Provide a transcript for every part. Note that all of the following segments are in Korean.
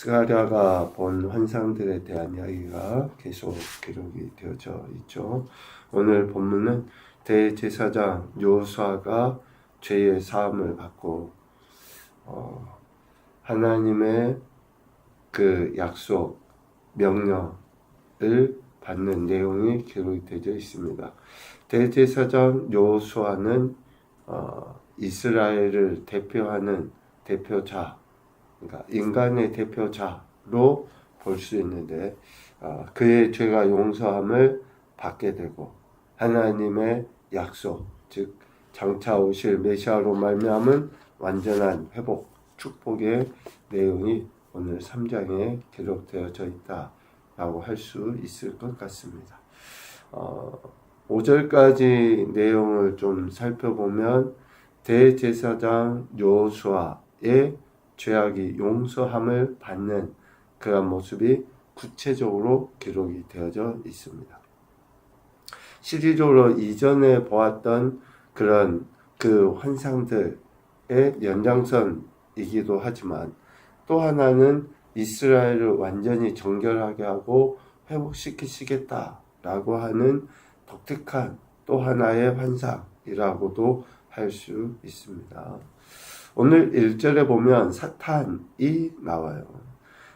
스가랴가 본 환상들에 대한 이야기가 계속 기록이 되어져 있죠. 오늘 본문은 대제사장 요수아가 죄의 사함을 받고 어, 하나님의 그 약속 명령을 받는 내용이 기록이 되어 있습니다. 대제사장 요수아는 어, 이스라엘을 대표하는 대표자, 그러니까 인간의 대표자로 볼 수 있는데 어, 그의 죄가 용서함을 받게 되고 하나님의 약속, 즉 장차 오실 메시아로 말미암은 완전한 회복, 축복의 내용이 오늘 3장에 기록되어져 있다라고 할 수 있을 것 같습니다. 어, 5절까지 내용을 좀 살펴보면 대제사장 요수아의 죄악이 용서함을 받는 그런 모습이 구체적으로 기록이 되어져 있습니다. 실질적으로 이전에 보았던 그런 그 환상들의 연장선이기도 하지만 또 하나는 이스라엘을 완전히 정결하게 하고 회복시키시겠다라고 하는 독특한 또 하나의 환상이라고도 할 수 있습니다. 오늘 1절에 보면 사탄이 나와요.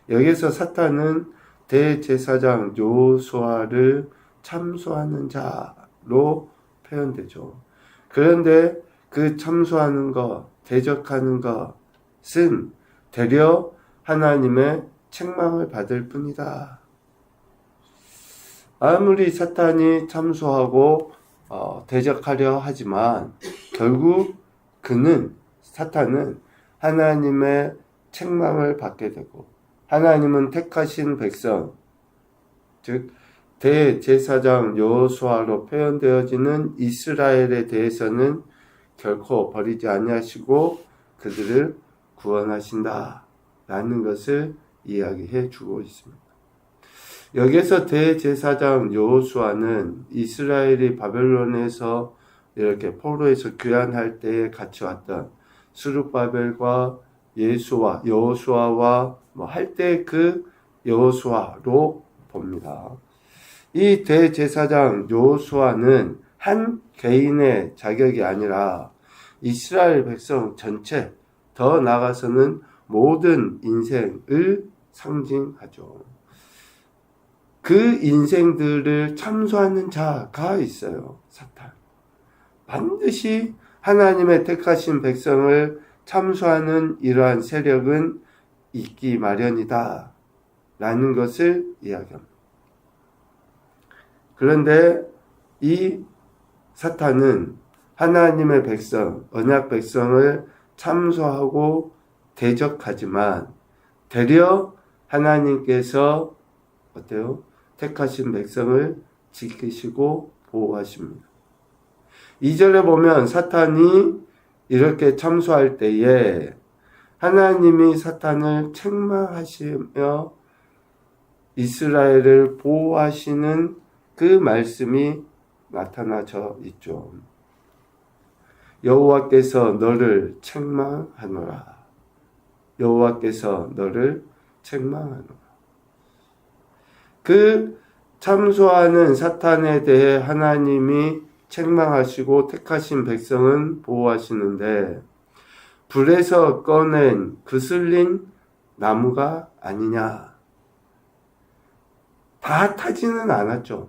여기서 사탄은 대제사장 요수아를 참소하는 자로 표현되죠. 그런데 그 참소하는 것, 대적하는 것은 되려 하나님의 책망을 받을 뿐이다. 아무리 사탄이 참소하고 어, 대적하려 하지만 결국 그는 사탄은 하나님의 책망을 받게 되고 하나님은 택하신 백성 즉 대제사장 여호수아로 표현되어지는 이스라엘에 대해서는 결코 버리지 아니하시고 그들을 구원하신다 라는 것을 이야기해 주고 있습니다. 여기서 대제사장 여호수아는 이스라엘이 바벨론에서 이렇게 포로에서 귀환할 때에 같이 왔던 수르바벨과 예수와 여호수아와 뭐 할 때 그 여호수아로 봅니다. 이 대제사장 여호수아는 한 개인의 자격이 아니라 이스라엘 백성 전체 더 나아가서는 모든 인생을 상징하죠. 그 인생들을 참소하는 자가 있어요. 사탄. 반드시 하나님의 택하신 백성을 참소하는 이러한 세력은 있기 마련이다. 라는 것을 이야기합니다. 그런데 이 사탄은 하나님의 백성, 언약 백성을 참소하고 대적하지만 되려 하나님께서 어때요? 택하신 백성을 지키시고 보호하십니다. 2절에 보면 사탄이 이렇게 참소할 때에 하나님이 사탄을 책망하시며 이스라엘을 보호하시는 그 말씀이 나타나져 있죠. 여호와께서 너를 책망하노라. 여호와께서 너를 책망하노라. 그 참소하는 사탄에 대해 하나님이 책망하시고 택하신 백성은 보호하시는데 불에서 꺼낸 그슬린 나무가 아니냐. 다 타지는 않았죠.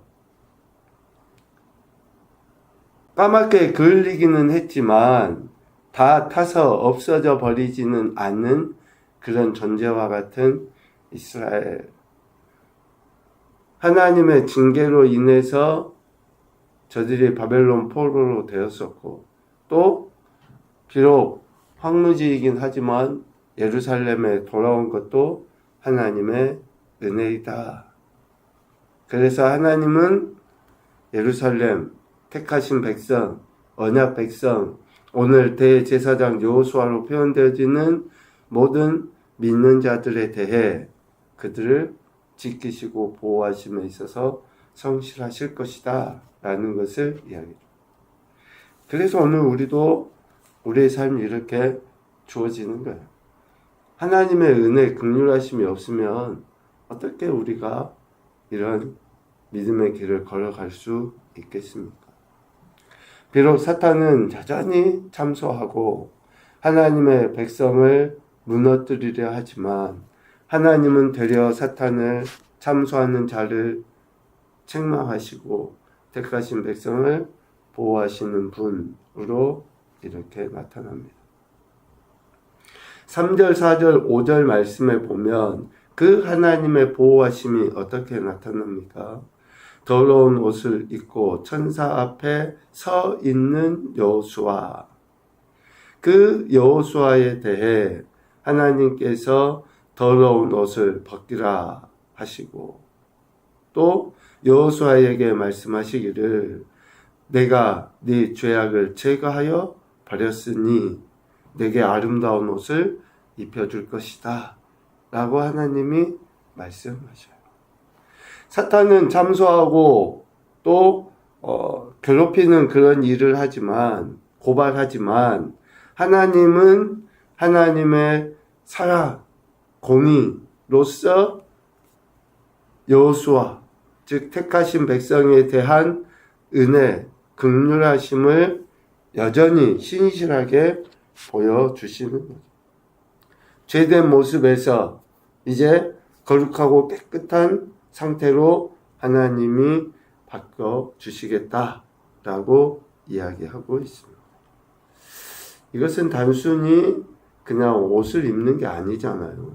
까맣게 그을리기는 했지만 다 타서 없어져 버리지는 않는 그런 존재와 같은 이스라엘. 하나님의 징계로 인해서 저들이 바벨론 포로로 되었었고 또 비록 황무지이긴 하지만 예루살렘에 돌아온 것도 하나님의 은혜이다. 그래서 하나님은 예루살렘 택하신 백성, 언약 백성, 오늘 대제사장 여호수아로 표현되어지는 모든 믿는 자들에 대해 그들을 지키시고 보호하심에 있어서 성실하실 것이다. 라는 것을 이야기해요. 그래서 오늘 우리도 우리의 삶이 이렇게 주어지는 거예요. 하나님의 은혜, 극률하심이 없으면 어떻게 우리가 이런 믿음의 길을 걸어갈 수 있겠습니까? 비록 사탄은 여전히 참소하고 하나님의 백성을 무너뜨리려 하지만 하나님은 되려 사탄을 참소하는 자를 책망하시고 택하신 백성을 보호하시는 분으로 이렇게 나타납니다. 3절, 4절, 5절 말씀에 보면 그 하나님의 보호하심이 어떻게 나타납니까? 더러운 옷을 입고 천사 앞에 서 있는 여호수아. 그 여호수아에 대해 하나님께서 더러운 옷을 벗기라 하시고 또 여호수아에게 말씀하시기를 내가 네 죄악을 제거하여 버렸으니 내게 아름다운 옷을 입혀줄 것이다. 라고 하나님이 말씀하셔요. 사탄은 참소하고 또 어, 괴롭히는 그런 일을 하지만 고발하지만 하나님은 하나님의 사랑 공의로서 여호수아 즉 택하신 백성에 대한 은혜 극률하심을 여전히 신실하게 보여주시는. 죄된 모습에서 이제 거룩하고 깨끗한 상태로 하나님이 바꿔 주시겠다라고 이야기하고 있습니다. 이것은 단순히 그냥 옷을 입는 게 아니잖아요.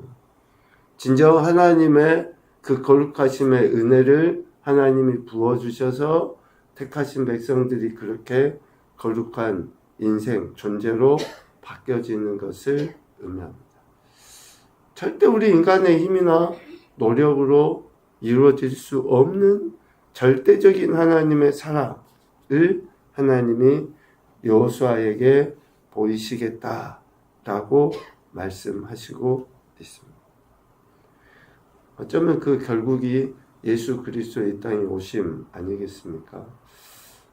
진정 하나님의 그 거룩하심의 은혜를 하나님이 부어주셔서 택하신 백성들이 그렇게 거룩한 인생, 존재로 바뀌어지는 것을 의미합니다. 절대 우리 인간의 힘이나 노력으로 이루어질 수 없는 절대적인 하나님의 사랑을 하나님이 여호수아에게 보이시겠다라고 말씀하시고 있습니다. 어쩌면 그 결국이 예수 그리스도의 땅에 오심 아니겠습니까?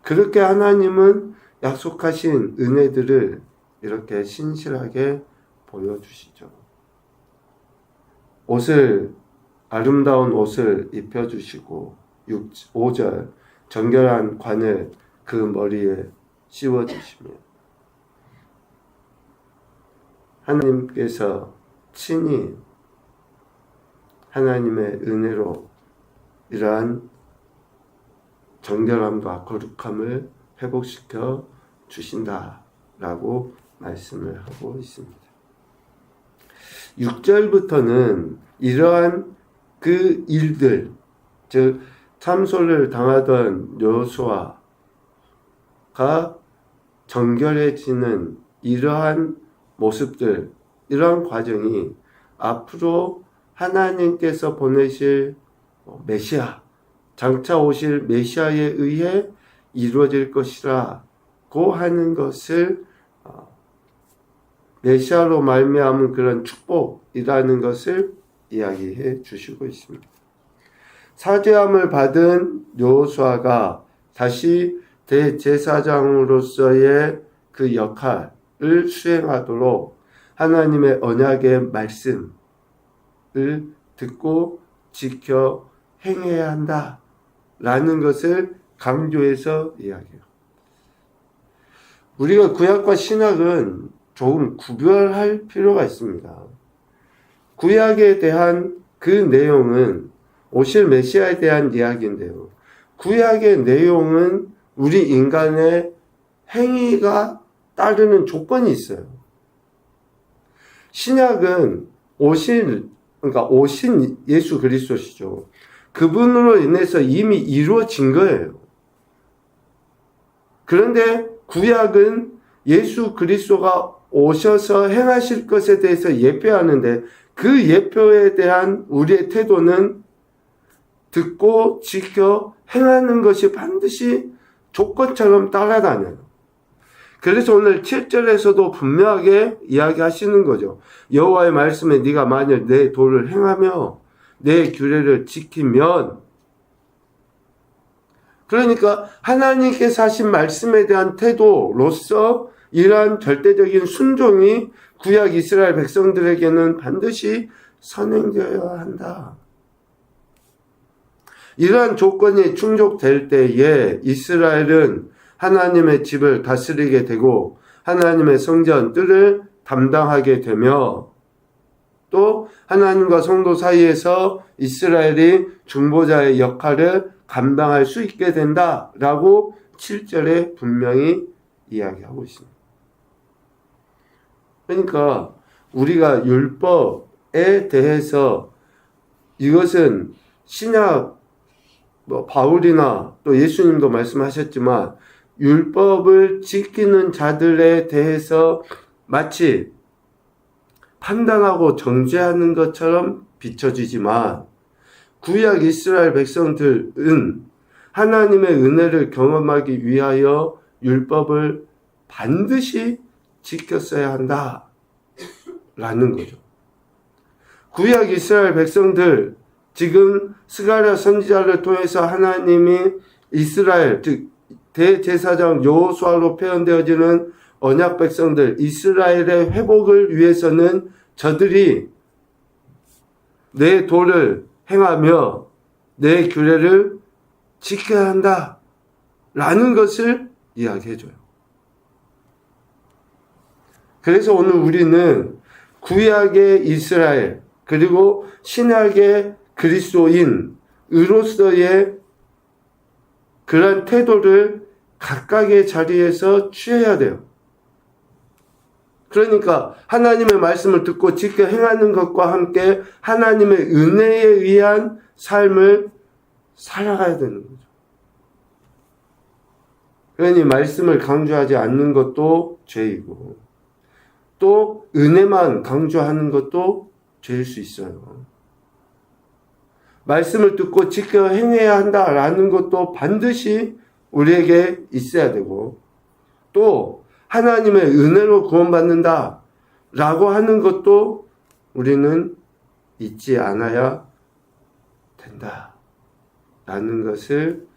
그렇게 하나님은 약속하신 은혜들을 이렇게 신실하게 보여주시죠. 옷을 아름다운 옷을 입혀주시고 6, 5절 정결한 관을 그 머리에 씌워주시며 하나님께서 친히 하나님의 은혜로 이러한 정결함과 거룩함을 회복시켜 주신다라고 말씀을 하고 있습니다. 6절부터는 이러한 그 일들, 즉 참소를 당하던 여호수아가 정결해지는 이러한 모습들, 이러한 과정이 앞으로 하나님께서 보내실 메시아, 장차 오실 메시아에 의해 이루어질 것이라고 하는 것을 어, 메시아로 말미암은 그런 축복이라는 것을 이야기해 주시고 있습니다. 사죄함을 받은 여호수아가 다시 대제사장으로서의 그 역할을 수행하도록 하나님의 언약의 말씀을 듣고 지켜 행해야 한다 라는 것을 강조해서 이야기해요. 우리가 구약과 신약은 조금 구별할 필요가 있습니다. 구약에 대한 그 내용은 오실 메시아에 대한 이야기인데요. 구약의 내용은 우리 인간의 행위가 따르는 조건이 있어요. 신약은 오실 그러니까 오신 예수 그리스도시죠. 그분으로 인해서 이미 이루어진 거예요. 그런데 구약은 예수 그리스도가 오셔서 행하실 것에 대해서 예표하는데 그 예표에 대한 우리의 태도는 듣고 지켜 행하는 것이 반드시 조건처럼 따라다녀요. 그래서 오늘 7절에서도 분명하게 이야기하시는 거죠. 여호와의 말씀에 네가 만일 내 도를 행하며 내 규례를 지키면 그러니까 하나님께서 하신 말씀에 대한 태도로서 이러한 절대적인 순종이 구약 이스라엘 백성들에게는 반드시 선행되어야 한다. 이러한 조건이 충족될 때에 이스라엘은 하나님의 집을 다스리게 되고 하나님의 성전 뜰을 담당하게 되며 또 하나님과 성도 사이에서 이스라엘이 중보자의 역할을 감당할 수 있게 된다라고 7절에 분명히 이야기하고 있습니다. 그러니까 우리가 율법에 대해서 이것은 신약 뭐 바울이나 또 예수님도 말씀하셨지만 율법을 지키는 자들에 대해서 마치 판단하고 정죄하는 것처럼 비춰지지만 구약 이스라엘 백성들은 하나님의 은혜를 경험하기 위하여 율법을 반드시 지켰어야 한다. 라는 거죠. 구약 이스라엘 백성들, 지금 스가랴 선지자를 통해서 하나님이 이스라엘, 즉, 대제사장 여호수아로 표현되어지는 언약 백성들, 이스라엘의 회복을 위해서는 저들이 내 도를 행하며 내 규례를 지켜야 한다. 라는 것을 이야기해줘요. 그래서 오늘 우리는 구약의 이스라엘, 그리고 신약의 그리스도인으로서의 그런 태도를 각각의 자리에서 취해야 돼요. 그러니까 하나님의 말씀을 듣고 지켜 행하는 것과 함께 하나님의 은혜에 의한 삶을 살아가야 되는 거죠. 그러니 말씀을 강조하지 않는 것도 죄이고 또 은혜만 강조하는 것도 죄일 수 있어요. 말씀을 듣고 지켜 행해야 한다라는 것도 반드시 우리에게 있어야 되고 또 하나님의 은혜로 구원받는다 라고 하는 것도 우리는 잊지 않아야 된다 라는 것을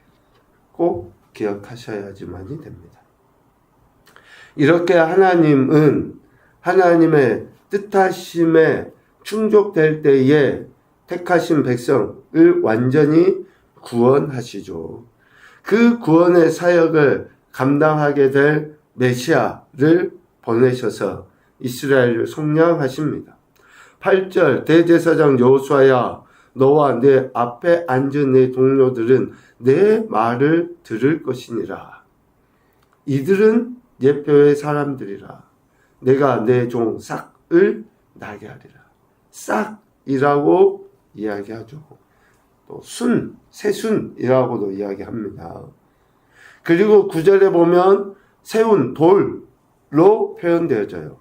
꼭 기억하셔야지만이 됩니다. 이렇게 하나님은 하나님의 뜻하심에 충족될 때에 택하신 백성을 완전히 구원하시죠. 그 구원의 사역을 감당하게 될 메시아를 보내셔서 이스라엘을 속량하십니다. 8절 대제사장 여호수아야 너와 내 앞에 앉은 내 동료들은 내 말을 들을 것이니라. 이들은 예표의 사람들이라. 내가 내 종 싹을 나게 하리라. 싹이라고 이야기하죠. 또 순, 새순이라고도 이야기합니다. 그리고 구절에 보면 세운 돌로 표현되어져요.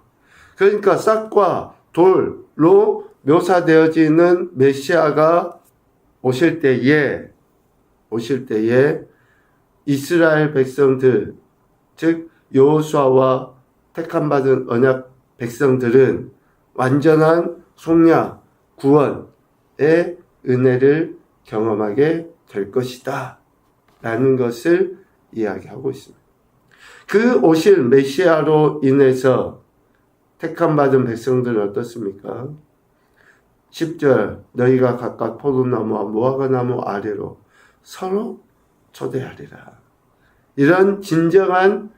그러니까 싹과 돌로 묘사되어지는 메시아가 오실 때에 오실 때에 이스라엘 백성들 즉 여호수아와 택함 받은 언약 백성들은 완전한 속량 구원의 은혜를 경험하게 될 것이다 라는 것을 이야기하고 있습니다. 그 오실 메시아로 인해서 택함 받은 백성들은 어떻습니까? 10절 너희가 각각 포도나무와 무화과나무 아래로 서로 초대하리라. 이런 진정한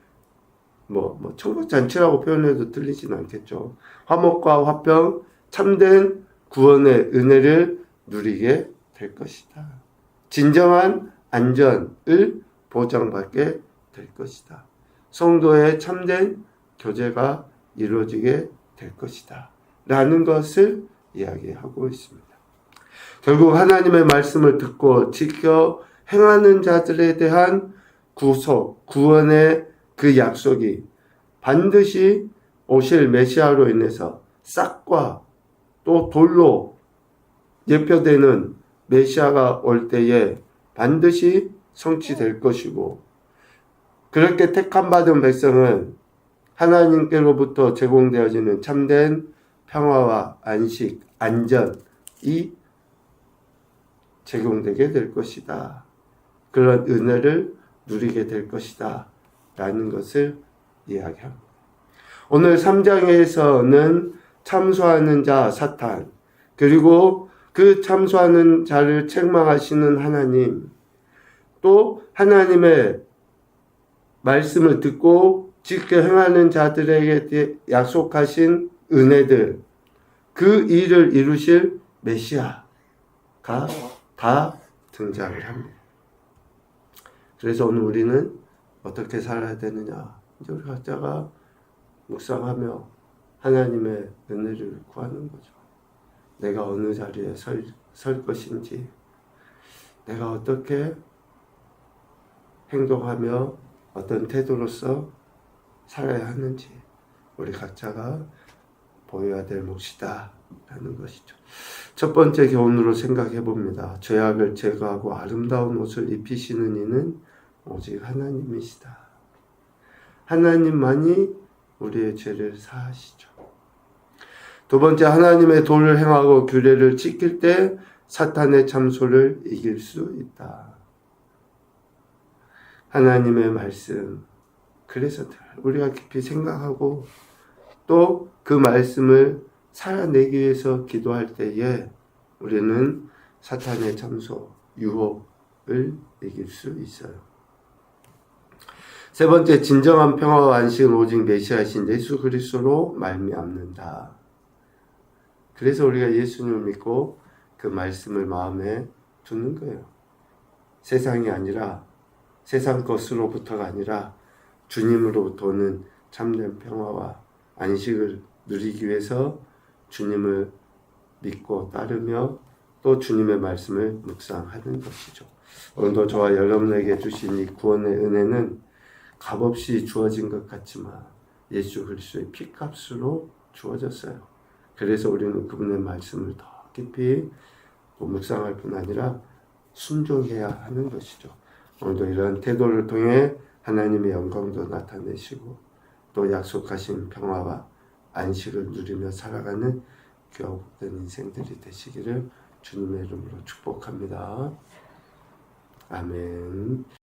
뭐, 뭐 천국 잔치라고 표현해도 틀리진 않겠죠. 화목과 화평, 참된 구원의 은혜를 누리게 될 것이다. 진정한 안전을 보장받게 될 것이다. 성도의 참된 교제가 이루어지게 될 것이다. 라는 것을 이야기하고 있습니다. 결국 하나님의 말씀을 듣고 지켜 행하는 자들에 대한 구속, 구원의 그 약속이 반드시 오실 메시아로 인해서 싹과 또 돌로 예표되는 메시아가 올 때에 반드시 성취될 것이고 그렇게 택함 받은 백성은 하나님께로부터 제공되어지는 참된 평화와 안식, 안전이 제공되게 될 것이다. 그런 은혜를 누리게 될 것이다. 라는 것을 이야기합니다. 오늘 3장에서는 참소하는 자 사탄, 그리고 그 참소하는 자를 책망하시는 하나님, 또 하나님의 말씀을 듣고 지켜 행하는 자들에게 약속하신 은혜들, 그 일을 이루실 메시아가 다 등장을 합니다. 그래서 오늘 우리는 어떻게 살아야 되느냐. 이제 우리 각자가 묵상하며 하나님의 은혜를 구하는 거죠. 내가 어느 자리에 설, 설 것인지, 내가 어떻게 행동하며 어떤 태도로서 살아야 하는지, 우리 각자가 보여야 될 몫이다. 라는 것이죠. 첫 번째 교훈으로 생각해 봅니다. 죄악을 제거하고 아름다운 옷을 입히시는 이는 오직 하나님이시다. 하나님만이 우리의 죄를 사하시죠. 두 번째, 하나님의 도를 행하고 규례를 지킬 때 사탄의 참소를 이길 수 있다. 하나님의 말씀. 그래서 우리가 깊이 생각하고 또 그 말씀을 살아내기 위해서 기도할 때에 우리는 사탄의 참소, 유혹을 이길 수 있어요. 세 번째, 진정한 평화와 안식은 오직 메시아신 예수 그리스도로 말미암는다. 그래서 우리가 예수님을 믿고 그 말씀을 마음에 두는 거예요. 세상이 아니라 세상 것으로부터가 아니라 주님으로부터 오는 참된 평화와 안식을 누리기 위해서 주님을 믿고 따르며 또 주님의 말씀을 묵상하는 것이죠. 오늘도 저와 여러분에게 주신 이 구원의 은혜는 값없이 주어진 것 같지만 예수 그리스도의 피값으로 주어졌어요. 그래서 우리는 그분의 말씀을 더 깊이 묵상할 뿐 아니라 순종해야 하는 것이죠. 오늘도 이러한 태도를 통해 하나님의 영광도 나타내시고 또 약속하신 평화와 안식을 누리며 살아가는 귀하복된 인생들이 되시기를 주님의 이름으로 축복합니다. 아멘.